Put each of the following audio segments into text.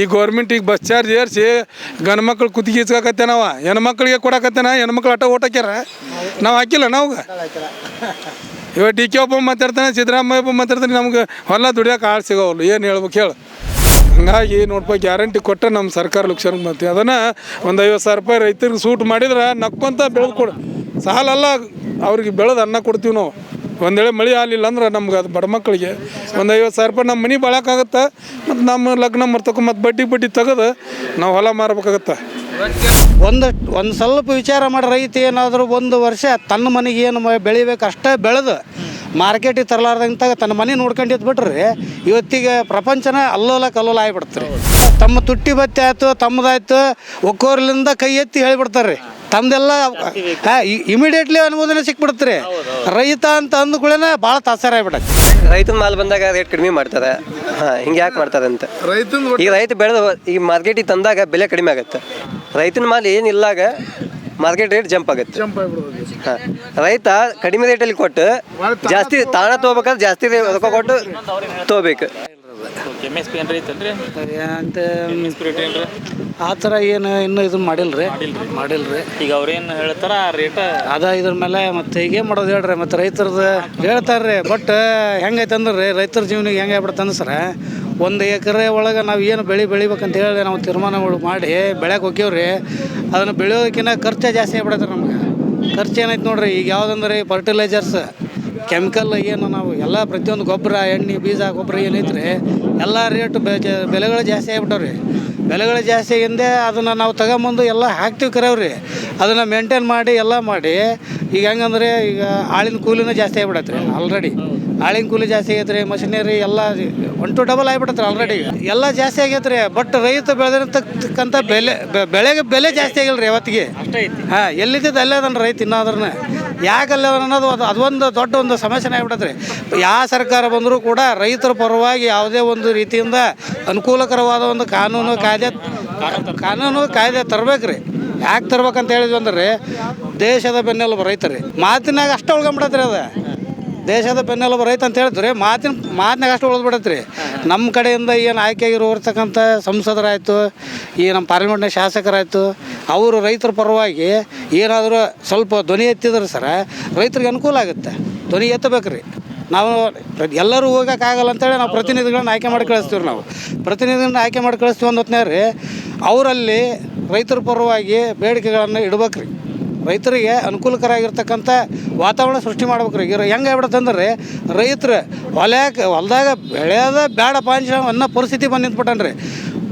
ಈ ಗೌರ್ಮೆಂಟ್ ಈಗ bus charge ಏರಿಸಿ ಗಂಡು ಮಕ್ಳು ಕುತ್ತಿಗೆ ಇಸ್ಕಾಕತ್ತೇನವ ಹೆಣ್ಮಕ್ಳಿಗೆ ಕೊಡಕತ್ತೇನ? ಹೆಣ್ಮಕ್ಳು ಆಟ ಓಟ್ ಹಾಕ್ಯಾರ ನಾವು ಹಾಕಿಲ್ಲ ನಾವು ಇವಾಗ ಡಿ ಕೆ ಒಬ್ಬ ಮಾತಾಡ್ತಾನೆ, ಸಿದ್ದರಾಮಯ್ಯ ಒಬ್ಬ ಮಾತಾಡ್ತಾನೆ, ನಮ್ಗೆ ಹೊಲ ದುಡಿಯೋಕೆ ಆಳು ಸಿಗೋವಲ್ಲ ಏನು ಹೇಳ್ಬೇಕು ಹೇಳು. ಹಂಗಾಗಿ ನೋಡ್ಪ ಗ್ಯಾರಂಟಿ ಕೊಟ್ಟ ನಮ್ಮ ಸರ್ಕಾರ ಲಕ್ಷಣಕ್ಕೆ ಮಾಡ್ತೀವಿ ಅದನ್ನು ಒಂದು ಐವತ್ತು ಸಾವಿರ ರೂಪಾಯಿ ರೈತರಿಗೆ ಸೂಟ್ ಮಾಡಿದ್ರೆ ನಕ್ಕೊಂತ ಬೆಳೆದು ಕೊಡು. ಸಾಲಲ್ಲ, ಅವ್ರಿಗೆ ಬೆಳೆದು ಅನ್ನ ಕೊಡ್ತೀವಿ ನಾವು. ಒಂದು ವೇಳೆ ಮಳೆ ಆಗಲಿಲ್ಲ ಅಂದ್ರೆ ನಮ್ಗೆ ಅದು ಬಡ ಮಕ್ಕಳಿಗೆ. ಒಂದು ಐವತ್ತು ಸಾವಿರ ರೂಪಾಯಿ ನಮ್ಮ ಮನೆ ಬಾಳಕ್ಕಾಗತ್ತೆ? ಮತ್ತು ನಮ್ಮ ಲಗ್ನ ಮರ್ತಕ್ಕ ಮತ್ತು ಬಡ್ಡಿ ಬಡ್ಡಿ ತೆಗೆದು ನಾವು ಹೊಲ ಮಾರ್ಬೇಕಾಗತ್ತೆ? ಒಂದು ಒಂದು ಸ್ವಲ್ಪ ವಿಚಾರ ಮಾಡಿ, ರೈತ ಏನಾದರೂ ಒಂದು ವರ್ಷ ತನ್ನ ಮನೆಗೆ ಏನು ಬೆಳಿಬೇಕು ಅಷ್ಟೇ ಬೆಳೆದು ಮಾರ್ಕೆಟಿಗೆ ತರಲಾರ್ದಂತ ತನ್ನ ಮನೆ ನೋಡ್ಕೊಂಡಿದ್ದು ಬಿಟ್ರಿ ಇವತ್ತಿಗೆ ಪ್ರಪಂಚನ ಅಲ್ಲೋಲ ಕಲ್ಲೋಲ ಆಗಿಬಿಡ್ತಾರೆ. ತಮ್ಮ ತುಟ್ಟಿ ಬತ್ತಿ ಆಯ್ತು ತಮ್ಮದಾಯ್ತು ಒಕ್ಕೋರ್ಲಿಂದ ಕೈ ಎತ್ತಿ ಹೇಳಿಬಿಡ್ತಾರೆ ರೀ ತಮ್ಮದೆಲ್ಲ ಹಾಂ ಇಮಿಡಿಯೇಟ್ಲಿ ಅನುಮೋದನೆ ಸಿಕ್ಬಿಡ್ತಾರೆ ರೈತ ಅಂತ ಅಂದ್ಕೊಳ್ಳೇನೆ ಭಾಳ ತಾಸರ ಆಗಿಬಿಡತ್ತೆ ರೈತನ ಮಾಲ್ ಬಂದಾಗ ರೇಟ್ ಕಡಿಮೆ ಮಾಡ್ತಾರೆ. ಹಾಂ ಹಿಂಗೆ ಯಾಕೆ ಮಾಡ್ತಾರೆ ಅಂತ ಈಗ ರೈತ ಬೆಳೆದು ಈಗ ಮಾರ್ಕೆಟಿಗೆ ತಂದಾಗ ಬೆಲೆ ಕಡಿಮೆ ಆಗುತ್ತೆ. ರೈತನ ಮಾಲ್ ಏನಿಲ್ಲಾಗ ಮಾರ್ಕೆಟ್ ರೇಟ್ ಜಂಪ್ ಆಗುತ್ತೆ. ಹಾಂ ರೈತ ಕಡಿಮೆ ರೇಟಲ್ಲಿ ಕೊಟ್ಟು ಜಾಸ್ತಿ ತಾಣ ತೊಗೋಬೇಕಾದ್ರೆ ಜಾಸ್ತಿ ರೊಕ್ಕ ಕೊಟ್ಟು ತೊಗೋಬೇಕು. ಎಂ ಎಸ್ ಪಿ ಏನ್ರಿ ಐತನ್ರಿ? ಅಂತ ಎಸ್ ಪಿ ಆ ಥರ ಏನು ಇನ್ನೂ ಇದು ಮಾಡಿಲ್ಲ ರೀ ಮಾಡಿಲ್ಲ ರೀ ಈಗ ಅವ್ರೇನು ಹೇಳ್ತಾರ ಆ ರೇಟ್ ಅದ ಇದ್ರ ಮೇಲೆ ಮತ್ತೆ ಈಗ ಏನು ಮಾಡೋದು ಹೇಳ್ರಿ ಮತ್ತೆ ರೈತರದ್ದು ಹೇಳ್ತಾರೆ ಬಟ್ ಹೆಂಗೈತೆ ಅಂದ್ರೆ ರೀ ರೈತರ ಜೀವನಿಗೆ ಹೆಂಗೆ ಆಗ್ಬಿಡುತ್ತೆ ಅಂದ್ರೆ ಸರ ಒಂದು ಎಕರೆ ಒಳಗೆ ನಾವು ಏನು ಬೆಳೆ ಬೆಳಿಬೇಕಂತ ಹೇಳಿ ನಾವು ತೀರ್ಮಾನಗಳು ಮಾಡಿ ಬೆಳೆಗೆ ಹೋಗ್ಯವ್ರಿ. ಅದನ್ನು ಬೆಳೆಯೋದಕ್ಕಿಂತ ಖರ್ಚು ಜಾಸ್ತಿ ಆಗ್ಬಿಡತ್ತೆ ನಮ್ಗೆ. ಖರ್ಚು ಏನೈತೆ ನೋಡ್ರಿ ಈಗ ಯಾವುದಂದ್ರೆ ಫರ್ಟಿಲೈಸರ್ಸ್ ಕೆಮಿಕಲ್ ಏನು ನಾವು ಎಲ್ಲ ಪ್ರತಿಯೊಂದು ಗೊಬ್ಬರ ಎಣ್ಣೆ ಬೀಜ ಗೊಬ್ಬರ ಏನೈತ್ರಿ ಎಲ್ಲ ರೇಟ್ ಬೆಲೆಗಳು ಜಾಸ್ತಿ ಆಗಿಬಿಟ್ಟವ್ರಿ. ಬೆಲೆಗಳು ಜಾಸ್ತಿ ಆಗಿಂದೆ ಅದನ್ನು ನಾವು ತಗೊಂಬಂದು ಎಲ್ಲ ಹಾಕ್ತೀವಿ ಕರೆಯವ್ರಿ ಅದನ್ನು ಮೇಂಟೈನ್ ಮಾಡಿ ಎಲ್ಲ ಮಾಡಿ ಈಗ ಹೆಂಗಂದ್ರೆ ಈಗ ಆಳಿನ ಕೂಲಿನೂ ಜಾಸ್ತಿ ಆಗ್ಬಿಡತ್ತೆ ರೀ ಆಲ್ರೆಡಿ ಆಳಿನ ಕೂಲಿ ಜಾಸ್ತಿ ಆಗೈತೆ ರೀ ಮಷಿನರಿ ಎಲ್ಲ ಒನ್ ಟು ಡಬಲ್ ಆಗಿಬಿಡತ್ರಿ ರೀ ಆಲ್ರೆಡಿ ಎಲ್ಲ ಜಾಸ್ತಿ ಆಗೈತೆ ರೀ ಬಟ್ ರೈತ ಬೆಳೆದಿರತಕ್ಕಂಥ ಬೆಲೆ ಬೆಳೆಗೆ ಬೆಲೆ ಜಾಸ್ತಿ ಆಗಿಲ್ಲ ರೀ ಯಾವತ್ತಿಗೆ ಹಾಂ ಎಲ್ಲಿದ್ದ ಅಲ್ಲೇ ಅದನ್ನ ರೈತ ಇನ್ನಾದ್ರೂ ಯಾಕಲ್ಲ ಅನ್ನೋದು ಅದು ಅದೊಂದು ದೊಡ್ಡ ಒಂದು ಸಮಸ್ಯೆನೇ ಆಗ್ಬಿಡತ್ತೆ ರೀ. ಯಾವ ಸರ್ಕಾರ ಬಂದರೂ ಕೂಡ ರೈತರ ಪರವಾಗಿ ಯಾವುದೇ ಒಂದು ರೀತಿಯಿಂದ ಅನುಕೂಲಕರವಾದ ಒಂದು ಕಾನೂನು ಕಾಯ್ದೆ ಕಾನೂನು ಕಾಯ್ದೆ ತರಬೇಕು ರೀ. ಯಾಕೆ ತರ್ಬೇಕಂತ ಹೇಳಿದ್ವಿ ಅಂದ್ರೆ ದೇಶದ ಬೆನ್ನೆಲುಬು ರೈತರಿ ಮಾತಿನಾಗ ಅಷ್ಟೇ ಉಳ್ಕೊಂಬಿಡತ್ರಿ ಅದು. ದೇಶದ ಬೆನ್ನೆಲುಬು ರೈತ ಅಂತ ಹೇಳಿದ್ರೆ ಮಾತಿನ ಮಾತಿನಾಗ ಅಷ್ಟು ಉಳಿದ್ಬಿಡತ್ತೆ ರೀ ನಮ್ಮ ಕಡೆಯಿಂದ ಏನು ಆಯ್ಕೆಯಾಗಿರೋರ್ತಕ್ಕಂಥ ಸಂಸದರಾಯಿತು, ಈ ನಮ್ಮ ಪಾರ್ಲಿಮೆಂಟ್ನ ಶಾಸಕರಾಯಿತು, ಅವರು ರೈತರ ಪರವಾಗಿ ಏನಾದರೂ ಸ್ವಲ್ಪ ಧ್ವನಿ ಎತ್ತಿದ್ರೆ ಸರ ರೈತರಿಗೆ ಅನುಕೂಲ ಆಗುತ್ತೆ. ಧ್ವನಿ ಎತ್ತಬೇಕು ರೀ ನಾವು ಎಲ್ಲರೂ ಹೋಗೋಕ್ಕಾಗಲ್ಲ ಅಂತೇಳಿ ನಾವು ಪ್ರತಿನಿಧಿಗಳನ್ನ ಆಯ್ಕೆ ಮಾಡಿ ಕಳಿಸ್ತೀವಿ ನಾವು. ಪ್ರತಿನಿಧಿಗಳನ್ನ ಆಯ್ಕೆ ಮಾಡಿ ಕಳಿಸ್ತೀವಿ ಒಂದು ರೀ ಅವರಲ್ಲಿ ರೈತರ ಪರವಾಗಿ ಬೇಡಿಕೆಗಳನ್ನು ಇಡ್ಬೇಕ್ರಿ. ರೈತರಿಗೆ ಅನುಕೂಲಕರ ಆಗಿರ್ತಕ್ಕಂಥ ವಾತಾವರಣ ಸೃಷ್ಟಿ ಮಾಡ್ಬೇಕು ರೀ. ಈಗ ಹೆಂಗೆ ಆಗ್ಬಿಡತ್ತಂದ್ರೆ ರೈತರು ಹೊಲ್ಯಾಕ ಹೊಲ್ದಾಗ ಬೆಳೆಯೋದ ಬೇಡ ಪಾಂಚ ಅನ್ನೋ ಪರಿಸ್ಥಿತಿ ಬಂದು ನಿಂತ್ಬಿಟ್ಟನ್ರಿ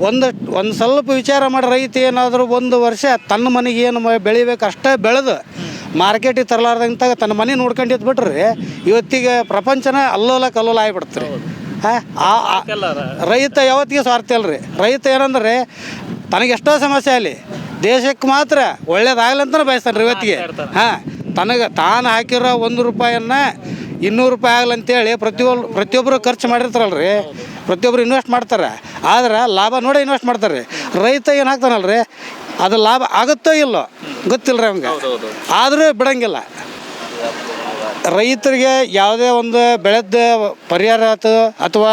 ಒಂದು ಒಂದು ಸ್ವಲ್ಪ ವಿಚಾರ ಮಾಡಿ ರೈತ ಏನಾದರೂ ಒಂದು ವರ್ಷ ತನ್ನ ಮನೆಗೆ ಏನು ಬೆಳಿಬೇಕು ಅಷ್ಟೇ ಬೆಳೆದು ಮಾರ್ಕೆಟಿಗೆ ತರಲಾರ್ದಂಥ ತನ್ನ ಮನೆ ನೋಡ್ಕೊಂಡು ಬಿಟ್ರಿ ಇವತ್ತಿಗೆ ಪ್ರಪಂಚನ ಅಲ್ಲೋಲ ಕಲ್ಲೋಲ ಆಗಿಬಿಡ್ತಾರೆ ಹಾಂ ಆ ರೈತ ಯಾವತ್ತಿಗೆ ಸ್ವಾರ್ಥ ಅಲ್ರಿ ರೈತ ಏನಂದ್ರೆ ತನಗೆ ಎಷ್ಟೋ ಸಮಸ್ಯೆ ಆಗಲಿ ದೇಶಕ್ಕೆ ಮಾತ್ರ ಒಳ್ಳೇದಾಗಲಿ ಅಂತಲೇ ಬಯಸ್ತಾನೆ ರೀ ಇವತ್ತಿಗೆ. ಹಾಂ ತನಗೆ ತಾನು ಹಾಕಿರೋ ಒಂದು ರೂಪಾಯಿಯನ್ನ ಇನ್ನೂರು ರೂಪಾಯಿ ಆಗಲಿ ಅಂತೇಳಿ ಪ್ರತಿಯೊಬ್ಬರು ಪ್ರತಿಯೊಬ್ಬರು ಖರ್ಚು ಮಾಡಿರ್ತಾರಲ್ಲ ರೀ ಪ್ರತಿಯೊಬ್ಬರು ಇನ್ವೆಸ್ಟ್ ಮಾಡ್ತಾರೆ. ಆದ್ರೆ ಲಾಭ ನೋಡಿ ಇನ್ವೆಸ್ಟ್ ಮಾಡ್ತಾರೆ. ರೀ ರೈತ ಏನು ಹಾಕ್ತಾನಲ್ಲ ರೀ ಅದು ಲಾಭ ಆಗುತ್ತೋ ಇಲ್ಲೋ? ಗೊತ್ತಿಲ್ಲ ರೀ ಅವಂಗೆ ಆದರೂ ಬಿಡಂಗಿಲ್ಲ. ರೈತರಿಗೆ ಯಾವುದೇ ಒಂದು ಬೆಳೆದ ಪರಿಹಾರ ಆಯ್ತು ಅಥವಾ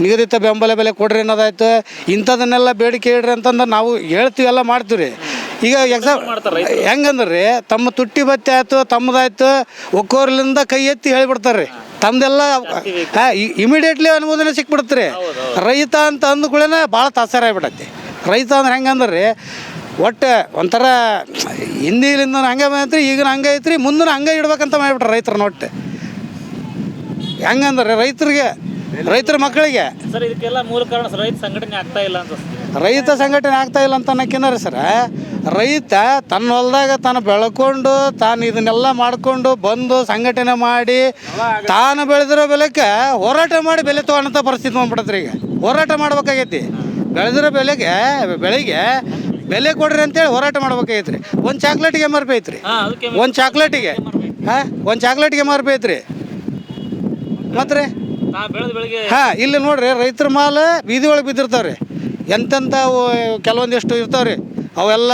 ನಿಗದಿತ ಬೆಂಬಲ ಬೆಲೆ ಕೊಡ್ರಿ ಅನ್ನೋದಾಯ್ತು ಇಂಥದನ್ನೆಲ್ಲ ಬೇಡಿಕೆ ಇಡ್ರಿ ಅಂತಂದ್ರೆ ನಾವು ಹೇಳ್ತೀವಿ ಎಲ್ಲ ಮಾಡ್ತೀವಿ ರೀ ಈಗ ಎಕ್ಸಾಮ್ ಹೆಂಗಂದ್ರೆ ತಮ್ಮ ತುಟ್ಟಿ ಬತ್ತಿ ಆಯ್ತು ತಮ್ಮದಾಯ್ತು ಒಕ್ಕೋರ್ಲಿಂದ ಕೈ ಎತ್ತಿ ಹೇಳಿಬಿಡ್ತಾರೆ ರೀ ತಮ್ಮದೆಲ್ಲ ಹಾಂ ಇಮಿಡಿಯೇಟ್ಲಿ ಅನುಮೋದನೆ ಸಿಕ್ಬಿಡುತ್ತೆ ರೈತ ಅಂತ ಅಂದ್ಕೊಳ್ಳೇನೆ ಭಾಳ ತಾಸಾರ ಆಗ್ಬಿಡತ್ತೆ ರೈತ ಅಂದ್ರೆ ಹೆಂಗಂದ್ರೆ ರೀ ಒಟ್ಟು ಒಂಥರ ಹಿಂದಿಲಿಂದ ಹಂಗೆ ಬಂದೈತ್ರಿ ಈಗಿನ ಹಂಗೆ ಐತ್ರಿ ಮುಂದಿನ ಹಂಗೆ ಇಡ್ಬೇಕಂತ ಮಾಡಿಬಿಟ್ರೆ ರೈತರನ್ನ ಒಟ್ಟು. ಹೆಂಗಂದ್ರೆ ರೈತರಿಗೆ ರೈತರ ಮಕ್ಕಳಿಗೆ. ಸರ್ ಇದಕ್ಕೆಲ್ಲ ಮೂಲ ಕಾರಣ ರೈತ ಸಂಘಟನೆ ಆಗ್ತಾ ಇಲ್ಲ ಅಂತ ರೈತ ಸಂಘಟನೆ ಆಗ್ತಾ ಇಲ್ಲ ಅಂತ ಅನ್ನೋಕ್ಕಿಂತ ಸರ ರೈತ ತನ್ನ ಹೊಲದಾಗ ತಾನು ಬೆಳ್ಕೊಂಡು ತಾನು ಇದನ್ನೆಲ್ಲ ಮಾಡಿಕೊಂಡು ಬಂದು ಸಂಘಟನೆ ಮಾಡಿ ತಾನು ಬೆಳೆದಿರೋ ಬೆಲೆಗೆ ಹೋರಾಟ ಮಾಡಿ ಬೆಲೆ ತೊಗೊಳಂಥ ಪರಿಸ್ಥಿತಿ ಬಂದ್ಬಿಡತ್ರಿ ಈಗ. ಹೋರಾಟ ಮಾಡ್ಬೇಕಾಗೈತಿ. ಬೆಳೆದಿರೋ ಬೆಲೆಗೆ ಬೆಳೆಗೆ ಬೆಲೆ ಕೊಡ್ರಿ ಅಂತೇಳಿ ಹೋರಾಟ ಮಾಡ್ಬೇಕಾಗೈತ್ರಿ. ಒಂದು ಚಾಕ್ಲೇಟಿಗೆ ಎಂ ಆರ್ ಪಿ ಐತ್ರಿ. ಒಂದು ಚಾಕ್ಲೇಟಿಗೆ. ಹಾಂ ಒಂದು ಚಾಕ್ಲೇಟಿಗೆ ಎಂ ಆರ್ ಪಿ ಐತ್ರಿ. ಮತ್ತೆ ರೀ ಹಾಂ ಇಲ್ಲಿ ನೋಡ್ರಿ ರೈತರ ಮಾಲ್ ಬೀದಿ ಒಳಗೆ ಬಿದ್ದಿರ್ತಾವ್ರಿ. ಎಂತೆಂಥ ಅವು ಕೆಲವೊಂದಿಷ್ಟು ಇರ್ತಾವ್ರಿ. ಅವೆಲ್ಲ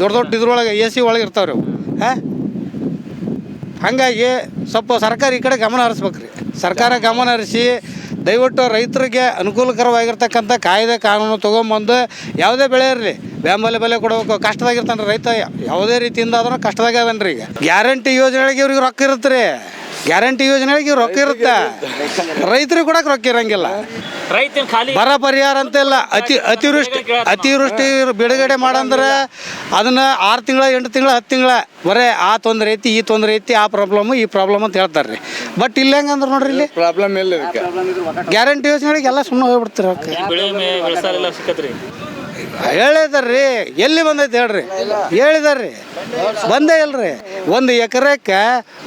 ದೊಡ್ಡ ದೊಡ್ಡ ಇದ್ರೊಳಗೆ ಎ ಸಿ ಒಳಗೆ ಇರ್ತಾವ್ರಿ ಅವು. ಹಾಂ? ಹಾಗಾಗಿ ಸ್ವಲ್ಪ ಸರ್ಕಾರ ಈ ಕಡೆ ಗಮನ ಹರಿಸ್ಬೇಕ್ರಿ. ಸರ್ಕಾರ ಗಮನ ಹರಿಸಿ, ದಯವಿಟ್ಟು ರೈತರಿಗೆ ಅನುಕೂಲಕರವಾಗಿರ್ತಕ್ಕಂಥ ಕಾಯ್ದೆ ಕಾನೂನು ತೊಗೊಂಬಂದು, ಯಾವುದೇ ಬೆಳೆ ಇರಲಿ, ಬೆಂಬಲ ಬೆಲೆ ಕೊಡಬೇಕು ಕಷ್ಟದಾಗಿರ್ತಾನೆ ರೈತ, ಯಾವುದೇ ರೀತಿಯಿಂದ ಆದ್ರೂ ಕಷ್ಟದಾಗ ಅದನ್ರಿ ಈಗ? ಗ್ಯಾರಂಟಿ ಯೋಜನೆಗಳಿಗೆ ಇವ್ರಿಗೆ ರೊಕ್ಕ ಇರುತ್ತೆ ರೀ ಗ್ಯಾರಂಟಿ ಯೋಜನೆಗಳಿಗೆ ರೊಕ್ಕ ಇರುತ್ತೆ. ರೈತರಿಗೆ ಕೊಡಕ್ ರೊಕ್ಕ ಇರಂಗಿಲ್ಲ. ರೈತನ ಖಾಲಿ ಬರ ಪರಿಹಾರ ಅಂತ ಇಲ್ಲ. ಅತಿ ಅತಿವೃಷ್ಟಿ ಅತಿವೃಷ್ಟಿ ಬಿಡುಗಡೆ ಮಾಡಂದ್ರೆ ಅದನ್ನ ಆರು ತಿಂಗಳ ಎಂಟು ತಿಂಗಳ ಹತ್ತು ತಿಂಗಳ ಬರೇ ಆ ತೊಂದರೆ ಐತಿ ಈ ತೊಂದರೆ ಐತಿ ಆ ಪ್ರಾಬ್ಲಮ್ ಈ ಪ್ರಾಬ್ಲಮ್ ಅಂತ ಹೇಳ್ತಾರೆ ರೀ. ಬಟ್ ಇಲ್ಲಿ ಹೆಂಗಂದ್ರೆ ನೋಡ್ರಿ ಇಲ್ಲಿ ಪ್ರಾಬ್ಲಮ್ ಇಲ್ಲ ಇದಕ್ಕೆ. ಗ್ಯಾರಂಟಿ ಯೋಜನೆಗಳಿಗೆ ಎಲ್ಲ ಸುಮ್ಮನೆ ಹೋಗ್ಬಿಡ್ತಾರೆ ರೊಕ್ಕ ಹೇಳಿದಾರ್ರಿ. ಎಲ್ಲಿ ಬಂದೈತೆ ಹೇಳ್ರಿ. ಹೇಳಿದಾರ್ರಿ. ಬಂದೇ ಇಲ್ರಿ. ಒಂದು ಎಕರೆಕ್ಕೆ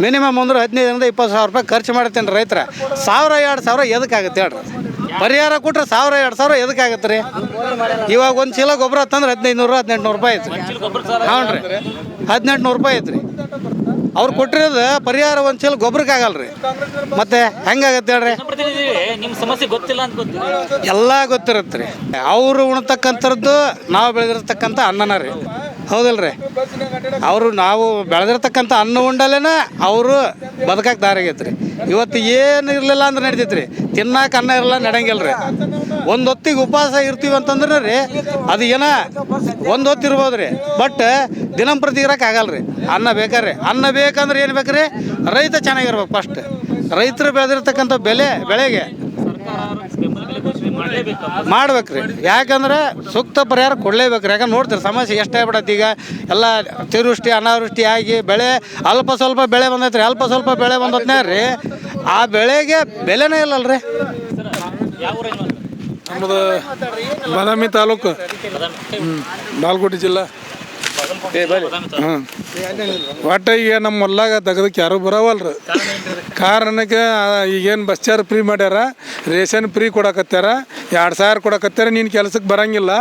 ಮಿನಿಮಮ್ ಅಂದ್ರೆ ಹದಿನೈದರಿಂದ ಇಪ್ಪತ್ತು ಸಾವಿರ ರೂಪಾಯಿ ಖರ್ಚು ಮಾಡ್ತೇನೆ ರೈತರ. ಸಾವಿರ, ಎರಡು ಸಾವಿರ ಎದಕ್ಕಾಗುತ್ತೆ ಹೇಳ್ರಿ. ಪರಿಹಾರ ಕೊಟ್ರೆ ಸಾವಿರ, ಎರಡು ಸಾವಿರ ಎದಕ್ಕಾಗತ್ತೆ ರೀ? ಇವಾಗ ಒಂದು ಚೀಲ ಗೊಬ್ಬರ ತಂದ್ರೆ ಹದಿನೈದು ನೂರು ಹದಿನೆಂಟು ನೂರು ರೂಪಾಯಿ ಸಾಲ ಹ್ಞೂ ರೀ. ಹದಿನೆಂಟು ನೂರು ರೂಪಾಯಿ ಐತ್ರಿ. ಅವ್ರು ಕೊಟ್ಟಿರೋದು ಪರಿಹಾರ ಒಂದು ಚೀಲ ಗೊಬ್ಬರಕ್ಕೆ ಆಗಲ್ಲ ರೀ. ಮತ್ತೆ ಹೆಂಗಾಗತ್ತೆ ಹೇಳ್ರಿ? ನಿಮ್ಮ ಸಮಸ್ಯೆ ಗೊತ್ತಿಲ್ಲ ಅಂತ ಗೊತ್ತಿಲ್ಲ ಎಲ್ಲ ಗೊತ್ತಿರುತ್ತೆ ರೀ. ಅವರು ಉಣ್ತಕ್ಕಂಥದ್ದು, ನಾವು ಬೆಳೆದಿರ್ತಕ್ಕಂಥ ಅನ್ನನ ರೀ. ಹೌದಲ್ರಿ. ಅವರು ನಾವು ಬೆಳೆದಿರ್ತಕ್ಕಂಥ ಅನ್ನ ಉಂಡಲೇನ ಅವರು ಬದುಕಕ್ಕೆ ರೀ ಇವತ್ತು ಏನು ಇರಲಿಲ್ಲ ಅಂದ್ರೆ ನಡಿತೈತೆ ರೀ ತಿನ್ನಕ್ಕೆ ಅನ್ನ ಇರಲ್ಲ ನಡೆಯಂಗಿಲ್ಲ ರೀ ಒಂದು ಹೊತ್ತಿಗೆ ಉಪವಾಸ ಇರ್ತೀವಿ ಅಂತಂದ್ರೆ ರೀ, ಅದು ಏನ ಒಂದು ಹೊತ್ತು ಇರ್ಬೋದು ರೀ ಬಟ್ ದಿನಂಪ್ರತಿ ಇರೋಕೆ ಆಗಲ್ಲ ರೀ ಅನ್ನ ಬೇಕಾರೆ. ಅನ್ನ ಬೇಕಂದ್ರೆ ಏನು ಬೇಕು ರೀ ರೈತ ಚೆನ್ನಾಗಿರ್ಬೇಕು ಫಸ್ಟ್ ರೈತರು ಬೆಳೆದಿರ್ತಕ್ಕಂಥ ಬೆಲೆ, ಬೆಳೆಗೆ ಬೆಂಬಲ ಬೆಲೆ ಘೋಷಣೆ ಮಾಡಲೇಬೇಕು ಮಾಡ್ಬೇಕ್ರಿ. ಯಾಕಂದ್ರೆ ಸೂಕ್ತ ಪರಿಹಾರ ಕೊಡ್ಲೇಬೇಕ್ರಿ. ಯಾಕಂದ್ರೆ ನೋಡ್ತೀರಿ, ಸಮಸ್ಯೆ ಎಷ್ಟೇ ಬಿಡತ್ತೆ ಈಗ. ಎಲ್ಲ ಅತಿವೃಷ್ಟಿ ಅನಾವೃಷ್ಟಿ ಆಗಿ ಬೆಳೆ ಅಲ್ಪ ಸ್ವಲ್ಪ ಬೆಳೆ ಬಂದೈತ್ರಿ. ಅಲ್ಪ ಸ್ವಲ್ಪ ಬೆಳೆ ಬಂದತ್ನೇ ರೀ, ಆ ಬೆಳೆಗೆ ಬೆಲೆನೇ ಇಲ್ಲಲ್ರಿ. ನಮ್ಮದು ಬಾದಾಮಿ ತಾಲೂಕು. ಬಾಲ್ಕೋಟೆ ಜಿಲ್ಲಾ. ಹ್ಞೂ ಒಟ್ಟು ಈಗ ನಮ್ಮ ಹೊಲ್ದಾಗ ತೆಗದಕ್ಕೆ ಯಾರು ಬರವಲ್ರಿ. ಕಾರಣಕ್ಕೆ ಈಗೇನು ಬಸ್ ಚಾರ್ಜ್ ಫ್ರೀ ಮಾಡ್ಯಾರ, ರೇಷನ್ ಫ್ರೀ ಕೊಡಕತ್ತಾರ ಎರಡು ಸಾವಿರ ಕೊಡಕತ್ತಾರ ನೀನು ಕೆಲಸಕ್ಕೆ ಬರಂಗಿಲ್ಲ.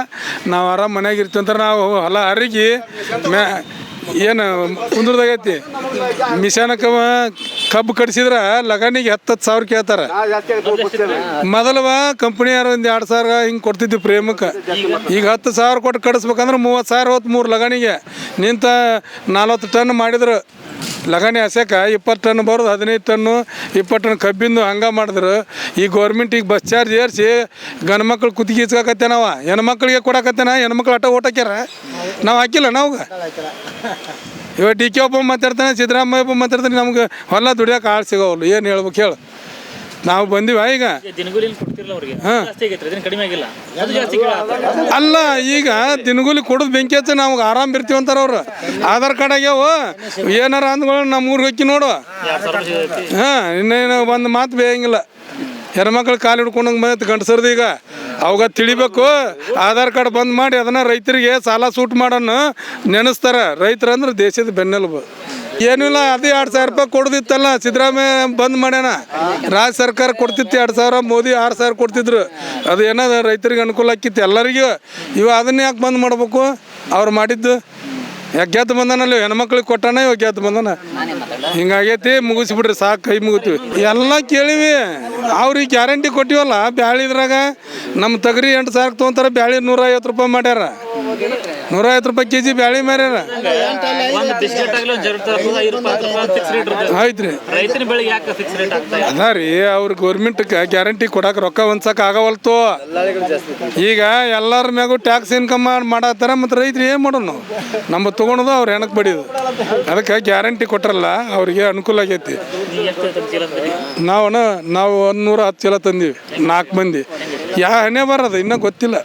ನಾವು ಆರಾಮ್ ಮನ್ಯಾಗ ನಾವು ಹೊಲ ಹರಿಗಿ, ಮ್ಯಾ ಏನು ಕುಂದ್ರದಾಗೈತಿ ಮಿಷಾನಕ್ಕೆ ಕಬ್ಬು ಕಡಿಸಿದ್ರೆ ಲಗಾನಿಗೆ ಹತ್ತು ಹತ್ತು ಸಾವಿರ ಕೇಳ್ತಾರೆ. ಮೊದಲವ ಕಂಪ್ನಿಯವ್ರು ಒಂದು ಎರಡು ಸಾವಿರ ಹಿಂಗೆ ಕೊಡ್ತಿದ್ವಿ ಪ್ರೇಮಕ್ಕೆ. ಈಗ ಹತ್ತು ಸಾವಿರ ಕೊಟ್ಟು ಕಡಿಸ್ಬೇಕಂದ್ರೆ ಮೂವತ್ತು ಸಾವಿರ ಹೊತ್ತು ಮೂರು ಲಗಾನಿಗೆ. ನಿಂತ ನಲ್ವತ್ತು ಟನ್ ಮಾಡಿದ್ರು. ಲಗಾನಿ ಹಸ್ಯಾಕ ಇಪ್ಪತ್ತು ಟನ್ ಬರೋದು ಹದಿನೈದು ಟನ್ನು ಇಪ್ಪತ್ತು ಟನ್ ಕಬ್ಬಿಂದು ಹಂಗೆ ಮಾಡಿದ್ರು. ಈ ಗೌರ್ಮೆಂಟ್ ಈಗ ಬಸ್ ಚಾರ್ಜ್ ಏರಿಸಿ ಗಂಡು ಮಕ್ಳು ಕುತ್ತಿಗೆ ಇಸ್ಕಾಕತ್ತೇನವ ಹೆಣ್ಮಕ್ಳಿಗೆ ಕೊಡಕತ್ತೇನ? ಹೆಣ್ಮಕ್ಳು ಆಟ ಓಟ್ ಹಾಕ್ಯಾರ ನಾವು ಹಾಕಿಲ್ಲ ನಾವು ಇವಾಗ ಡಿ ಕೆ ಒಬ್ಬ ಮಾತಾಡ್ತಾನೆ, ಸಿದ್ದರಾಮಯ್ಯ ಒಬ್ಬ ಮಾತಾಡ್ತಾನೆ, ನಮ್ಗೆ ಹೊಲ ದುಡಿಯೋಕೆ ಆಳು ಸಿಗೋವಲ್ಲ ಏನು ಹೇಳ್ಬೇಕು ಹೇಳು. ನಾವು ಬಂದಿವ ಈಗ? ಅಲ್ಲ ಈಗ ದಿನಗೂಲಿ ಕೊಡೋದು ಬೆಂಕಿ ಹಚ್ಚ ನಾವು ಆರಾಮ್ ಇರ್ತೀವಿ ಅಂತಾರ ಅವ್ರು. ಆಧಾರ್ ಕಾರ್ಡ್ ಆಗ್ಯಾವ. ಏನಾರ ಅಂದ್ಗಳು ನಮ್ಮ ಊರಿಗೆ ಹೋಗಿ ನೋಡು. ಹಾಂ ಇನ್ನೇನು ಒಂದು ಮಾತು ಬೇಯಂಗಿಲ್ಲ. ಹೆಣ್ಮಕ್ಳು ಕಾಲು ಹಿಡ್ಕೊಂಡಂಗೆ ಬಂದೈತೆ ಗಂಡಸರ್ದು ಈಗ. ಅವಾಗ ತಿಳಿಬೇಕು ಆಧಾರ್ ಕಾರ್ಡ್ ಬಂದ್ ಮಾಡಿ ಅದನ್ನ ರೈತರಿಗೆ ಸಾಲ ಸೂಟ್ ಮಾಡೋಣ ನೆನೆಸ್ತಾರ. ರೈತರಂದ್ರೆ ದೇಶದ ಬೆನ್ನೆಲುಬು. ಏನೂ ಇಲ್ಲ ಅದು ಎರಡು ಸಾವಿರ ರೂಪಾಯಿ ಕೊಡ್ದಿತ್ತಲ್ಲ, ಸಿದ್ದರಾಮಯ್ಯ ಬಂದ್ ಮಾಡ್ಯಾನ. ರಾಜ್ಯ ಸರ್ಕಾರ ಕೊಡ್ತಿತ್ತು ಎರಡು ಸಾವಿರ, ಮೋದಿ ಆರು ಸಾವಿರ ಕೊಡ್ತಿದ್ರು. ಅದು ಏನದ ರೈತರಿಗೆ ಅನುಕೂಲ ಆಕಿತ್ತು. ಎಲ್ಲರಿಗೂ ಇವ ಅದನ್ನ ಯಾಕೆ ಬಂದ್ ಮಾಡ್ಬೇಕು? ಅವ್ರು ಮಾಡಿದ್ದು. ಯಾಕೆ ಗೆದ್ದು ಬಂದನಲ್ಲ ಹೆಣ್ಮಕ್ಳಿಗೆ ಕೊಟ್ಟಾನ ಇವಾಗ ಗೆದ್ದು ಬಂದನ? ಹಿಂಗಾಗೈತಿ, ಮುಗಿಸ್ಬಿಡ್ರಿ, ಸಾಕು, ಕೈ ಮುಗಿತೀವಿ. ಎಲ್ಲ ಕೇಳಿವಿ. ಅವ್ರಿಗೆ ಗ್ಯಾರಂಟಿ ಕೊಟ್ಟಿವಲ್ಲ ಬ್ಯಾಳಿದ್ರಾಗ ನಮ್ಮ ತಗರಿ ಎಂಟು ಸಾವಿರ ತೊಗೊಂತಾರ, ಬ್ಯಾಳಿ ನೂರ ಐವತ್ತು ರೂಪಾಯಿ ಮಾಡ್ಯಾರ. ನೂರ ಐವತ್ತು ರೂಪಾಯಿ ಕೆ ಜಿ ಬ್ಯಾಳಿ ಮಾರ್ಯಾರ. ಆಯ್ತು ರೀ ಅದ ರೀ ಅವ್ರ ಗೌರ್ಮೆಂಟ್ಗೆ ಗ್ಯಾರಂಟಿ ಕೊಡಕ್ಕೆ ರೊಕ್ಕ ಹೊಂದ್ಸಕ್ಕೆ ಆಗವಲ್ತು. ಈಗ ಎಲ್ಲರ ಮ್ಯಾಗೂ ಟ್ಯಾಕ್ಸ್ ಇನ್ಕಮ್ ಮಾಡಿ ಮಾಡತ್ತಾರ ಮತ್ತು ರೈತರು ಏನು ಮಾಡೋಣ ನಾವು? ನಮ್ಮ ತೊಗೊಳೋದು ಅವ್ರು ಹೆಣಕ್ಕೆ ಬಡಿಯೋದು ಅದಕ್ಕೆ ಗ್ಯಾರಂಟಿ ಕೊಟ್ರಲ್ಲ ಅವ್ರಿಗೆ ಅನುಕೂಲ ಆಗೈತಿ. ನಾವು ನಾವು ಒಂದು ನೂರ ಹತ್ತು ಚೀಲ ತಂದೀವಿ ನಾಲ್ಕು ಮಂದಿ. ಯಾ ಹಣೆ ಬರೋದು ಇನ್ನೂ ಗೊತ್ತಿಲ್ಲ.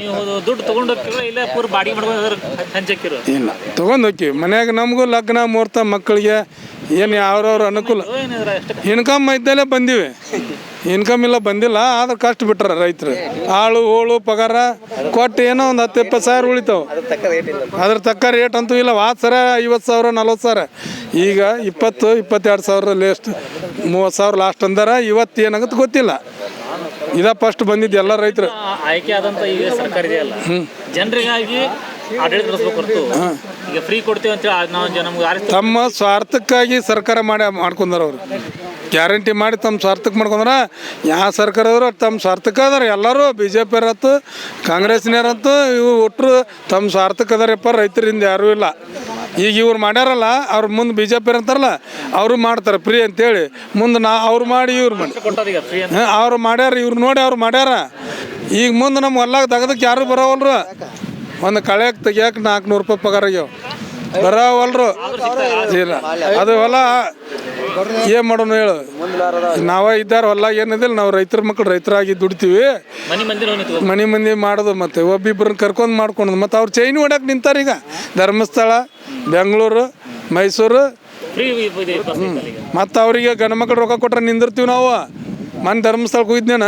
ನೀವು ದುಡ್ಡು ತಗೊಂಡು ಹೋಗ್ತಿರೋ ಇಲ್ಲ ಪೂರ ಬಾಡಿಗೆ ಮಾಡ್ಕೊಂಡು ಹಂಚಕ್ಕಿರೋ ಇಲ್ಲ ತೊಗೊಂಡು ಹೋಗ್ತೀವಿ. ಮನ್ಯಾಗ ನಮಗೂ ಲಗ್ನ ಮುಹೂರ್ತ ಮಕ್ಕಳಿಗೆ ಏನು ಯಾವ್ರವ್ರ ಅನುಕೂಲ? ಇನ್ಕಮ್ ಇದ್ದಲ್ಲೇ ಬಂದೀವಿ. ಇನ್ಕಮ್ ಇಲ್ಲ ಬಂದಿಲ್ಲ ಆದ್ರೆ ಕಷ್ಟ ಬಿಟ್ರ ರೈತರು. ಆಳು ಹೋಳು ಪಗಾರ ಕೊಟ್ಟು ಏನೋ ಒಂದು ಹತ್ತು ಇಪ್ಪತ್ತು ಸಾವಿರ ಉಳಿತಾವ. ಅದ್ರ ತಕ್ಕ ರೇಟ್ ಅಂತೂ ಇಲ್ಲ ಆ ಸರ ಐವತ್ತು ಸಾವಿರ ನಲ್ವತ್ತು ಸಾವಿರ. ಈಗ ಇಪ್ಪತ್ತು ಇಪ್ಪತ್ತೆರಡು ಸಾವಿರ ಲೇಸ್ಟ್ ಮೂವತ್ತು ಸಾವಿರ ಲಾಸ್ಟ್ ಅಂದಾರ ಇವತ್ತು ಏನಾಗುತ್ತೆ ಗೊತ್ತಿಲ್ಲ. ಇದ ಫಸ್ಟ್ ಬಂದಿದ್ದು ಎಲ್ಲ ರೈತರು. ಆಯ್ಕೆ ಆದಂತ ಈಗ ಸರ್ಕಾರ ಇದೆಯಲ್ಲ ಜನರಿಗಾಗಿ ಆಡಳಿತ ನಡೆಸ್ಬೇಕು ಹೊರತು. ಈಗ ಫ್ರೀ ಕೊಡ್ತೀವಿ ಅಂತ ಹೇಳಿ ನಾವು ಜನ- ನಮ್ಗೆ ತಮ್ಮ ಸ್ವಾರ್ಥಕ್ಕಾಗಿ ಸರ್ಕಾರ ಮಾಡಿ ಮಾಡ್ಕೊಂಡಾರ ಅವರು. ಗ್ಯಾರಂಟಿ ಮಾಡಿ ತಮ್ಮ ಸ್ವಾರ್ಥಕ್ಕೆ ಮಾಡ್ಕೊಂಡ್ರ ಯಾವ ಸರ್ಕಾರ ಆದ್ರೂ ತಮ್ಮ ಸ್ವಾರ್ಥಕ್ಕೆ ಅದಾರ ಎಲ್ಲರೂ ಬಿ ಜೆ ಪಿಯರತ್ತು ಕಾಂಗ್ರೆಸ್ನವ್ರಂತೂ ಇವು ಒಟ್ಟರು ತಮ್ಮ ಸ್ವಾರ್ಥಕ್ಕೆ ಅದಾರಪ್ಪ ರೈತರಿಂದ ಯಾರೂ ಇಲ್ಲ. ಈಗ ಇವ್ರು ಮಾಡ್ಯಾರಲ್ಲ ಅವ್ರ ಮುಂದೆ ಬಿ ಜೆ ಪಿ ಅಂತಾರಲ್ಲ ಅವರು ಮಾಡ್ತಾರೆ ಫ್ರೀ ಅಂತೇಳಿ. ಮುಂದೆ ನಾ ಅವ್ರು ಮಾಡಿ ಇವ್ರು ಮಾಡಿ. ಅವ್ರು ಮಾಡ್ಯಾರ ಇವ್ರು ನೋಡಿ ಅವ್ರು ಮಾಡ್ಯಾರ. ಈಗ ಮುಂದೆ ನಮ್ಮ ಹೊಲಾಗ ತೆಗ್ದಕ್ಕೆ ಯಾರು ಬರೋವಲ್ರು. ಒಂದು ಕಳೆಯಕ್ಕೆ ತೆಗಿಯಕ್ಕೆ ನಾಲ್ಕುನೂರು ರೂಪಾಯಿ ಪಗಾರ ಆಗ್ಯಾವ. ಬರೋವಲ್ರು. ಇಲ್ಲ. ಅದು ಹೊಲ ಏನು ಮಾಡೋಣ ಹೇಳು? ನಾವೇ ಇದ್ದಾರ ಹೊಲ ಏನಿದಿಲ್ಲ ನಾವು ರೈತರ ಮಕ್ಳು ರೈತರಾಗಿ ದುಡ್ತೀವಿ. ಮನಿ ಮಂದಿ ಮಾಡೋದು ಮತ್ತೆ ಒಬ್ಬಿಬ್ಬರನ್ನ ಕರ್ಕೊಂಡು ಮಾಡ್ಕೊಳೋದು. ಮತ್ತು ಅವ್ರು ಚೈನ್ ಹೊಡ್ಯಕ್ಕೆ ನಿಂತಾರೆ ಈಗ. ಧರ್ಮಸ್ಥಳ ಬೆಂಗಳೂರು ಮೈಸೂರು. ಮತ್ತೆ ಅವರಿಗೆ ಗಂಡು ಮಕ್ಳು ರೊಕ್ಕ ಕೊಟ್ರೆ ನಿಂದಿರ್ತೀವಿ ನಾವು. ಮನ್ ಧರ್ಮಸ್ಥಳಕ್ಕೆ ಹೋಗಿದ್ನೇನ?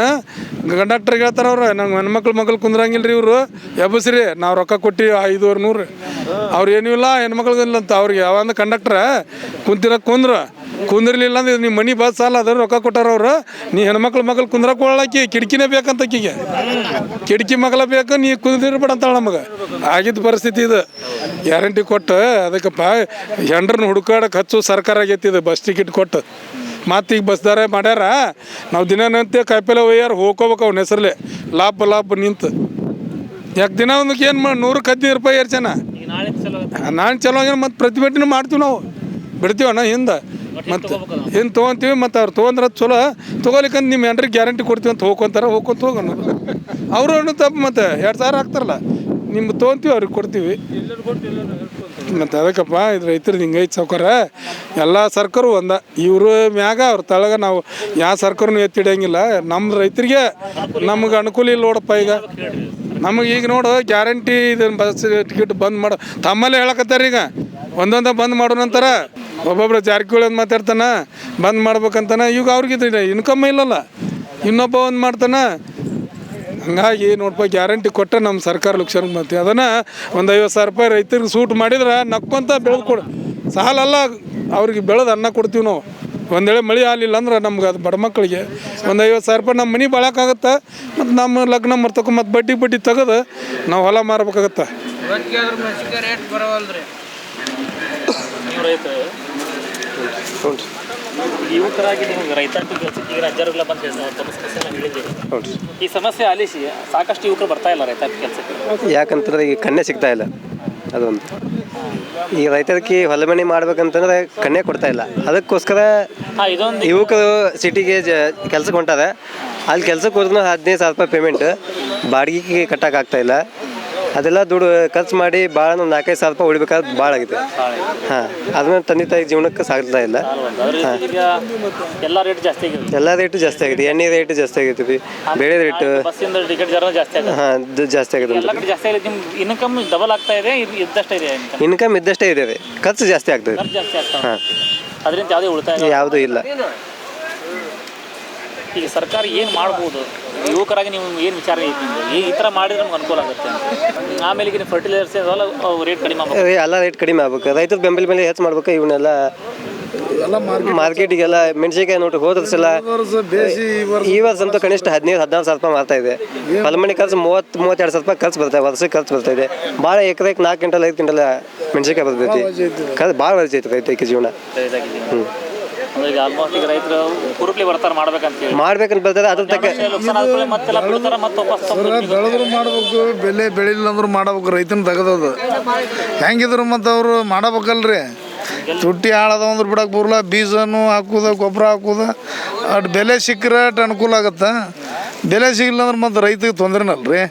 ಕಂಡಕ್ಟರ್ ಹೇಳ್ತಾರೆ ಅವ್ರು ನಂಗೆ ಹೆಣ್ಮಕ್ಳು ಮಕ್ಳು ಕುಂದ್ರಂಗಿಲ್ಲ ರೀ ಇವರು. ಎಬ್ಬಸ್ರಿ ನಾವು ರೊಕ್ಕ ಕೊಟ್ಟಿವಿ ಐದುವರೆ ನೂರು. ಅವ್ರು ಏನೂ ಇಲ್ಲ ಹೆಣ್ಮಕ್ಳಿಗಿಲ್ಲ ಅಂತ. ಅವ್ರಿಗೆ ಯಾವಂದ ಕಂಡಕ್ಟ್ರ ಕುಂತಿರಕ್ಕೆ ಕುಂದ್ರು. ಕುಂದಿರ್ಲಿಲ್ಲ ಅಂದ್ರೆ ನಿಮ್ಮ ಮನೆ ಬಸ್ ಸಾಲ ಅದ್ರ ರೊಕ್ಕ ಕೊಟ್ಟಾರ ಅವ್ರು. ನೀ ಹೆಣ್ಮಕ್ಳು ಮಗಳು ಕುಂದ್ರಕ್ಕೆ ಒಳಕಿ ಕಿಟಕಿನೇ ಬೇಕಂತ ಆಕಿಗೆ. ಕಿಟಕಿ ಮಗಳ ಬೇಕು, ನೀ ಕುಂದಿರ್ಬೇಡ ಅಂತಾಳ ನಮಗೆ. ಆಗಿದ್ದ ಪರಿಸ್ಥಿತಿ ಇದು. ಗ್ಯಾರಂಟಿ ಕೊಟ್ಟು ಅದಕ್ಕಪ್ಪ ಹೆಂಡ್ರನ್ನ ಹುಡುಕಾಡಕ್ಕೆ ಹಚ್ಚು ಸರ್ಕಾರ ಆಗೈತಿ ಇದು, ಬಸ್ ಟಿಕೆಟ್ ಕೊಟ್ಟು. ಮತ್ತು ಈಗ ಬಸ್ದಾರ ಮಾಡ್ಯಾರ, ನಾವು ದಿನನಂತೆ ಕಾಯಿಪಲ್ಲೆ ಒಯ್ಯಾರ ಹೋಗ್ಕೋಬೇಕು ಅವ್ನ ಹೆಸರಲ್ಲೇ ಲಾಭ ಲಾಭ ನಿಂತು. ಯಾಕೆ ದಿನ ಒಂದಕ್ಕೆ ಏನು ಮಾಡಿ ನೂರಕ್ಕೆ ಹದಿನೈದು ರೂಪಾಯಿ ಏರ್ಚನ ನಾನು ಚಲೋ ಮತ್ತು ಪ್ರತಿಭಟನೆ ಮಾಡ್ತೀವಿ ನಾವು. ಬಿಡ್ತೀವಣ್ಣ ಹಿಂದೆ. ಮತ್ತು ಏನು ತೊಗೊಂತೀವಿ ಮತ್ತು ಅವ್ರು ತೊಗೊಂಡ್ರೆ ಚಲೋ. ತೊಗೊಲಿಕ್ಕಂತ ನಿಮ್ಮ ಹೆಂಡ್ರಿಗೆ ಗ್ಯಾರಂಟಿ ಕೊಡ್ತೀವಿ ಅಂತ ಹೋಗ್ಕೊಂತಾರ ಹೋಗ್ಕೊಂತ ಹೋಗೋಣ. ಅವರು ತಪ್ಪು ಮತ್ತು ಎರಡು ಸಾವಿರ ಹಾಕ್ತಾರಲ್ಲ ನಿಮ್ಗೆ ತೊಗೊಂತೀವಿ ಅವ್ರಿಗೆ ಕೊಡ್ತೀವಿ. ಮತ್ತು ಅದಕ್ಕಪ್ಪ ಇದು ಹಿಂಗೆ ಹಿಂಗೈತೆ ಸಾವ್ಕಾರ. ಎಲ್ಲ ಸರ್ಕಾರ ಒಂದ. ಇವರು ಮ್ಯಾಗ ಅವ್ರ ತಳಗ ನಾವು ಯಾವ ಸರ್ಕಾರನು ಎತ್ತಿಡಂಗಿಲ್ಲ ನಮ್ಮ ರೈತರಿಗೆ ನಮ್ಗೆ ಅನುಕೂಲ ಇಲ್ಲ ನೋಡಪ್ಪ ಈಗ. ನಮಗೆ ಈಗ ನೋಡು ಗ್ಯಾರಂಟಿ ಇದನ್ನು ಬಸ್ ಟಿಕೆಟ್ ಬಂದ್ ಮಾಡೋ. ತಮ್ಮಲ್ಲೇ ಹೇಳಕತ್ತಾರ ಈಗ. ಒಂದೊಂದ ಬಂದ್ ಮಾಡೋ ಅಂತಾರ ಒಬ್ಬೊಬ್ರು ಜಾರಕಿಹೊಳಿ ಅಂತ ಮಾತಾಡ್ತಾನ ಬಂದ್ ಮಾಡ್ಬೇಕಂತಾನೆ ಈಗ ಅವ್ರಿಗೆ ಇನ್ಕಮ್ ಇಲ್ಲಲ್ಲ. ಇನ್ನೊಬ್ಬ ಒಂದು ಮಾಡ್ತಾನೆ ಹಂಗಾಗಿ ನೋಡಪ್ಪ ಗ್ಯಾರಂಟಿ ಕೊಟ್ಟ ನಮ್ಮ ಸರ್ಕಾರ ಲಕ್ಷಣಕ್ಕೆ ಮತ್ತೆ ಅದನ್ನು ಒಂದು ಐವತ್ತು ಸಾವಿರ ರೂಪಾಯಿ ರೈತರಿಗೆ ಸೂಟ್ ಮಾಡಿದ್ರೆ ನಕ್ಕೊಂತ ಬೆಳೆದು ಕೊಡು. ಸಾಲಲ್ಲ ಅವ್ರಿಗೆ ಬೆಳೆದು ಅನ್ನ ಕೊಡ್ತೀವಿ ನಾವು. ಒಂದೇಳೆ ಮಳೆ ಆಗಲಿಲ್ಲ ಅಂದ್ರೆ ನಮ್ಗೆ ಅದು ಬಡ ಮಕ್ಕಳಿಗೆ. ಒಂದು ಐವತ್ತು ಸಾವಿರ ರೂಪಾಯಿ ನಮ್ಮ ಮನೆ ಬಾಳಕ್ಕಾಗತ್ತೆ ಮತ್ತು ನಮ್ಮ ಲಗ್ನ ಮರ್ತಕ್ಕ ಮತ್ತು ಬಡ್ಡಿ ಬಡ್ಡಿ ತೆಗೆದು ನಾವು ಹೊಲ ಮಾರ್ಬೇಕಾಗತ್ತೆ. ರೈತರು ಯುವಕರಾಗಿ ನೀವು ರೈತಾಪಿ ಕೆಲಸಕ್ಕೆ ಬಂದು ಸಮಸ್ಯೆ ಹ್ಞೂ ರೀ ಈ ಸಮಸ್ಯೆ ಆಲಿಸಿ ಸಾಕಷ್ಟು ಯುವಕರು ಬರ್ತಾ ಇಲ್ಲ ರೈತಾಪಿ ಕೆಲಸಕ್ಕೆ. ಯಾಕಂತಂದ್ರೆ ಈಗ ಕಣ್ಣೇ ಸಿಗ್ತಾ ಇಲ್ಲ. ಅದೊಂದು. ಈ ರೈತರಿಗೆ ಹೊಲ ಮನೆ ಮಾಡ್ಬೇಕಂತಂದ್ರೆ ಕಣ್ಣೇ ಕೊಡ್ತಾ ಇಲ್ಲ. ಅದಕ್ಕೋಸ್ಕರ ಯುವಕರು ಸಿಟಿಗೆ ಜ ಕೆಲ್ಸಕ್ಕೆ ಹೊಂಟಾರೆ. ಅಲ್ಲಿ ಕೆಲ್ಸಕ್ಕೆ ಹೋದ್ರೂ ಹದಿನೈದು ಸಾವಿರ ರೂಪಾಯಿ ಪೇಮೆಂಟ್ ಬಾಡಿಗೆಗೆ ಕಟ್ಟೋಕ್ಕಾಗ್ತಾ ಇಲ್ಲ. ಅದೆಲ್ಲ ದುಡ್ಡು ಖರ್ಚು ಮಾಡಿ ಭಾಳ ಒಂದು ನಾಲ್ಕೈದು ಸಾವಿರ ರೂಪಾಯಿ ಉಳಿಬೇಕಾದ್ರೆ ಭಾಳ ಆಗಿದೆ ಹಾಂ ಅದನ್ನ ತಂದೆ ತಾಯಿ ಜೀವನಕ್ಕೆ ಸಾಗ್ತಾ ಇಲ್ಲ. ಅದ್ರ ಎಲ್ಲ ರೇಟ್ ಜಾಸ್ತಿ ಆಗಿದೆ. ಎಲ್ಲ ರೇಟು ಜಾಸ್ತಿ ಆಗಿದೆ. ಎಣ್ಣೆ ರೇಟ್ ಜಾಸ್ತಿ ಆಗೈತೆ ರೀ ಬೇಳೆ ರೇಟ್ ಬಸ್ಸಿಂದ ಟಿಕೆಟ್ ಜರ ಜಾಸ್ತಿ ಆಗಿದೆ. ಹಾಂ ಜಾಸ್ತಿ ಆಗಿದೆ ಎಲ್ಲ ಕಡೆ ಜಾಸ್ತಿ ಆಗಿದೆ. ಇನ್ಕಮ್ ಡಬಲ್ ಆಗ್ತಾ ಇದೆ ಇದು ಇದ್ದಷ್ಟೇ ಇದೆ ಇನ್ಕಮ್ ಇನ್ಕಮ್ ಇದ್ದಷ್ಟೇ ಇದೆ. ರೀ ಖರ್ಚು ಜಾಸ್ತಿ ಆಗ್ತದೆ ಖರ್ಚು ಜಾಸ್ತಿ ಆಗ್ತಾ ಹಾಂ. ಅದರಿಂದ ಯಾವುದೇ ಉಳಿತಾಯ ಇಲ್ಲ. ಯಾವುದೂ ಇಲ್ಲ. ಈಗ ಸರ್ಕಾರ ಏನು ಮಾಡ್ಬೋದು? ಯುವಕರಾಗಿ ನೀವು ಏನು ವಿಚಾರ ಐತಿ ನಿಮ್ದು? ಈ ಈ ಥರ ಮಾಡಿದ್ರೆ ನಮ್ಗೆ ಅನುಕೂಲ ಆಗುತ್ತೆ ಅಂತ. ಆಮೇಲೆ ಈಗ ಫರ್ಟಿಲೈಸರ್ಸ್ ಅದೆಲ್ಲ ರೇಟ್ ಕಡಿಮೆ ಆಗ್ಬೇಕು. ಏ, ಎಲ್ಲ ರೇಟ್ ಕಡಿಮೆ ಆಗ್ಬೇಕು. ರೈತರ ಬೆಂಬಲ ಮೇಲೆ ಹೆಚ್ಚು ಮಾಡ್ಬೇಕು ಇವನ್ನೆಲ್ಲ ಮಾರ್ಕೆಟಿಗೆಲ್ಲ ಮೆಣಸಿನಕಾಯಿ ನೋಡ್ರಿ ಹೋದ ವರ್ಷ ಎಲ್ಲ ಈ ವರ್ಷ ಅಂತೂ ಕನಿಷ್ಠ ಹದಿನೈದು ಹದಿನಾರು ಸಾವಿರ ರೂಪಾಯಿ ಮಾರ್ತಾ ಇದೆ. ಹೊಲಮನೆ ಖರ್ಚು ಮೂವತ್ತು ಮೂವತ್ತೆರಡು ಸಾವಿರ ರೂಪಾಯಿ ಖರ್ಚು ಬರ್ತದೆ ವರ್ಷಕ್ಕೆ ಖರ್ಚು ಬರ್ತಾ ಇದೆ. ಭಾಳ ಎಕರೆಗೆ ನಾಲ್ಕು ಕ್ವಿಂಟಲ್ ಐದು ಕ್ವಿಂಟಲ್ ಮೆಣಸಿನಕಾಯಿ ಬರ್ತೈತಿ. ಖರ್ಚು ಭಾಳ ಬರ್ತೈತಿ ರೈತಕ್ಕೆ ಜೀವನ. ಇದಾಗಿದೆ. ಅಂದ್ರೆ ಈಗ ಆಲ್ಮೋಸ್ಟ್ ಈಗ ರೈತರು ಕುರುಕ್ಲಿ ಬರ್ತಾರೆ ಮಾಡ್ಬೇಕಂತ ಹೇಳಿ ಮಾಡ್ಬೇಕಂತ ಬರ್ತದೆ ಅದ್ರ ತಕ್ಕ ಲುಕ್ಸಾನ್ ಆದ್ಮೇಲೆ ಮತ್ತೆಲ್ಲ ಬಿಡ್ತಾರೆ ಮತ್ತೆ ವಾಪಸ್ ತಂದು ಬೆಳೆದ್ರು ಮಾಡ್ಬೇಕು ಬೆಲೆ ಬೆಳಿಲಿಲ್ಲ ಅಂದ್ರೂ ಮಾಡಬೇಕು ರೈತನ ತೆಗದದು. ಹೆಂಗಿದ್ರು ಮತ್ತು ಅವರು ಮಾಡಬೇಕಲ್ರಿ. ತುಟ್ಟಿ ಹಾಳದ ಅಂದ್ರೆ ಬಿಡಕ್ಕೆ ಬರಲ್ಲ ಬೀಜನು ಹಾಕುದ ಗೊಬ್ಬರ ಹಾಕುದ. ಅಟ್ ಬೆಲೆ ಸಿಕ್ಕರೆ ಅಟ್ ಅನುಕೂಲ ಆಗತ್ತೆ. ಬೆಲೆ ಸಿಗಲಿಲ್ಲ ಅಂದ್ರೆ ಮತ್ತು ರೈತಗೆ ತೊಂದ್ರೆನಲ್ರಿ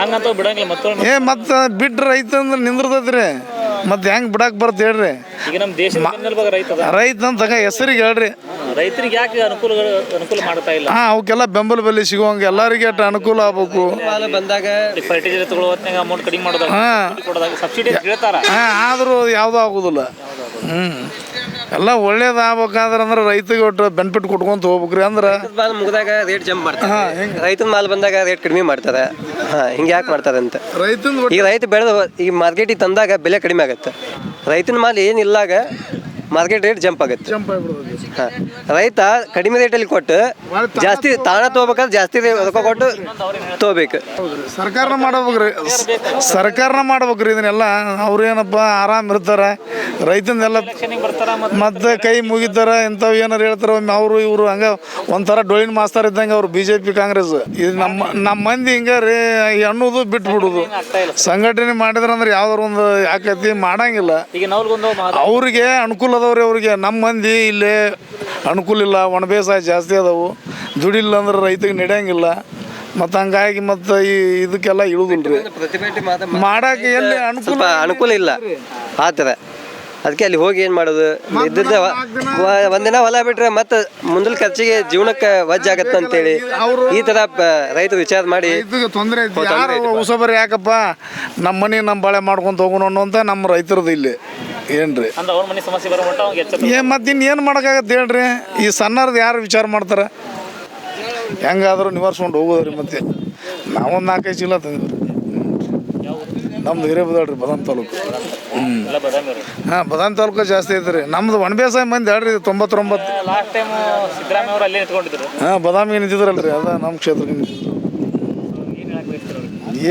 ಹಂಗಂತ ಬಿಡಂಗಿಲ್ಲ ಮತ್ತೊಮ್ಮೆ. ಏ ಮತ್ತು ಬಿಟ್ಟು ರೈತ ಅಂದ್ರೆ ನಿಂದಿರ್ತೈತ್ರಿ. ಮತ್ತು ಹೆಂಗೆ ಬಿಡಕ್ಕೆ ಬರ್ತ ಹೇಳ್ರಿ. ಈಗ ನಮ್ಮ ದೇಶದ ಬೆನ್ನೆಲುಬಾಗ ರೈತ ಅದ. ರೈತಂತಂಗ ಅಂತ ಹೆಸರಿಗೆ ಹೇಳ್ರಿ. ರೈತರಿಗೆ ಯಾಕೆ ಅನುಕೂಲ ಅನುಕೂಲ ಮಾಡ್ತಾ ಇಲ್ಲ? ಹಾಂ ಅವಕ್ಕೆಲ್ಲ ಬೆಂಬಲ ಬೆಲೆ ಸಿಗುವಂಗೆ ಎಲ್ಲರಿಗೆ ಅಟ್ ಅನುಕೂಲ ಆಗ್ಬೇಕು. ಬಂದಾಗ ಫರ್ಟಿಲೈಸರ್ ತಗೊಳ್ಳೋ ಹೊತ್ನಾಗ ಅಮೌಂಟ್ ಕಡಿಮೆ ಮಾಡೋದಾಗ ಹಾಂ. ಕೊಡೋದಾಗ ಸಬ್ಸಿಡಿ ಹೇಳ್ತಾರ. ಹಾಂ ಆದರೂ ಯಾವುದೂ ಆಗೋದಿಲ್ಲ. ಹ್ಞೂ ಎಲ್ಲ ಒಳ್ಳೇದು ಆಗ್ಬೇಕಾದ್ರೆ ಅಂದ್ರೆ ರೈತಗೆ ಒಟ್ಟು ಬೆನಿಫಿಟ್ ಕೊಟ್ಕೊಂತ ಹೋಗ್ಬೇಕ್ರಿ ಅಂದ್ರೆ. ಮಾಲ್ ಮುಗಿದಾಗ ರೇಟ್ ಜಂಪ್ ಮಾಡ್ತಾರೆ. ರೈತನ ಮಾಲ್ ಬಂದಾಗ ರೇಟ್ ಕಡಿಮೆ ಮಾಡ್ತಾರೆ. ಹಾಂ ಹಿಂಗೆ ಯಾಕೆ ಮಾಡ್ತಾರೆ ಅಂತ ರೈತನ ಈಗ ರೈತ ಬೆಳೆದ ಈ ಮಾರ್ಕೆಟಿಗೆ ತಂದಾಗ ಬೆಲೆ ಕಡಿಮೆ ಆಗುತ್ತೆ. ರೈತನ ಮಾಲ್ ಏನಿಲ್ಲಾಗ ಮಾರ್ಕೆಟ್ ರೇಟ್ ಜಂಪ್ ಆಗುತ್ತೆ. ಜಂಪ್ ಹಾಂ. ರೈತ ಕಡಿಮೆ ರೇಟಲ್ಲಿ ಕೊಟ್ಟು ಜಾಸ್ತಿ ತಾಣ ತಗೋಬೇಕಾದ್ರೆ ಜಾಸ್ತಿ ರೇ- ರೊಕ್ಕ ಕೊಟ್ಟು ತೊಗೋಬೇಕು. ಸರ್ಕಾರನ ಮಾಡ್ಬೇಕ್ರಿ. ಸರ್ಕಾರನ ಮಾಡ್ಬೇಕ್ರಿ ಇದನ್ನೆಲ್ಲ. ಅವ್ರೇನಪ್ಪ ಆರಾಮ್ ಇರ್ತಾರ. ರೈತಂದೆಲ್ಲ ಮತ್ತು ಕೈ ಮುಗಿತಾರ. ಇಂಥವು ಏನಾರು ಹೇಳ್ತಾರ ಒಮ್ಮೆ ಅವರು ಇವರು ಹಂಗ ಒಂಥರ ಡೊಳ್ಳಿನ ಮಾಸ್ತರ್ ಇದ್ದಂಗೆ ಅವ್ರು ಬಿ ಜೆ ಪಿ ಕಾಂಗ್ರೆಸ್. ಇದು ನಮ್ಮ ನಮ್ಮ ಮಂದಿ ಹಿಂಗ ರೀ ಅನ್ನೋದು ಬಿಟ್ಬಿಡುದು. ಅಂದ್ರೆ ಸಂಘಟನೆ ಮಾಡಿದ್ರಂದ್ರೆ ಯಾವ್ದಾರು ಒಂದು ಯಾಕೈತಿ ಮಾಡಂಗಿಲ್ಲ. ಈಗ ಮಹಾ ಅವ್ರಿಗೆ ಅನುಕೂಲ ಅದಾವ್ರಿ ಅವ್ರಿಗೆ. ನಮ್ಮ ಮಂದಿ ಇಲ್ಲಿ ಅನುಕೂಲ ಇಲ್ಲ ಒಣ ಬೇಸಾಯ ಜಾಸ್ತಿ ಅದಾವು. ದುಡಿಲ್ಲ ಅಂದ್ರೆ ರೈತಗೆ ನಡೆಯಂಗಿಲ್ಲ. ಮತ್ತು ಹಂಗಾಗಿ ಮತ್ತು ಈ ಇದಕ್ಕೆಲ್ಲ ಇಳುದಿಲ್ರಿ. ಮಾಡಕ್ಕೆ ಎಲ್ಲಿ ಅನುಕೂಲ ಅನುಕೂಲ ಇಲ್ಲ. ಆತರ ಥರ. ಅದಕ್ಕೆ ಅಲ್ಲಿ ಹೋಗಿ ಏನು ಮಾಡೋದು? ಇದ್ದಿದ್ದ ಒಂದಿನ ಹೊಲ ಬಿಟ್ರೆ ಮತ್ತೆ ಮುಂದಿನ ಖರ್ಚಿಗೆ ಜೀವನಕ್ಕೆ ವಜ್ಜ ಆಗತ್ತೆ ಅಂತೇಳಿ ಈ ಥರ ಪ- ರೈತರು ವಿಚಾರ ಮಾಡಿ ತೊಂದರೆ ಯಾರು ಯಾಕಪ್ಪ? ನಮ್ಮ ಮನೆ ನಮ್ಮ ಬಾಳೆ ಮಾಡ್ಕೊಂತ ಹೋಗೋಣ ಅಂತ ನಮ್ಮ ರೈತರದ್ದು ಇಲ್ಲಿ. ಏನ್ರಿ? ಅಂದ್ರೆ ಮತ್ತೆ ಮನೆ ಸಮಸ್ಯೆ ಬರೋ ಮಟ್ಟ ಅವ್ನಿಗೆ ಎಚ್ಚರ ಏ ಮತ್ತೆ ಇನ್ನೇನು ಮಾಡೋಕ್ಕಾಗತ್ತೆ ಹೇಳ್ರಿ? ಈ ಸಣ್ಣರ್ದು ಯಾರು ವಿಚಾರ ಮಾಡ್ತಾರೆ? ಹೆಂಗಾದರೂ ನಿವಾರಿಸ್ಕೊಂಡು ಹೋಗೋದ್ರಿ ಮತ್ತೆ. ನಾವೊಂದು ನಾಲ್ಕೈದು ಚೀಲ ತಂದಿವ್ರಿ. ನಮ್ದು ಹಿರೇಬದಾಳ್ರಿ ಬದಾಮ್ ತಾಲೂಕು. ಹಾ ಬದಾಮಿ ತಾಲೂಕು ಜಾಸ್ತಿ ಐತ್ರಿ ನಮ್ದು ಒಣ ಬೇಸಾಯ ಮಂದಿ ಹೇಳ್ರಿ ತೊಂಬತ್ತೊಂಬತ್ತು. ಲಾಸ್ಟ್ ಟೈಮ್ ಸಿದ್ದರಾಮಯ್ಯ ಅವರು ಅಲ್ಲೇ ನಿಂತ್ಕೊಂಡಿದ್ರು. ಹಾಂ ಬದಾಮಿಗೆ ನಿಂತಿದ್ರಲ್ರಿ? ಅದ ನಮ್ಮ ಕ್ಷೇತ್ರಕ್ಕೆ ನಿಂತಿದ್ರು.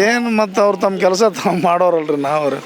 ಏನು ಮತ್ತು ಅವ್ರು ತಮ್ಮ ಕೆಲಸ ತಾವು ಮಾಡೋರಲ್ರಿ ನಾವ್ರಿ.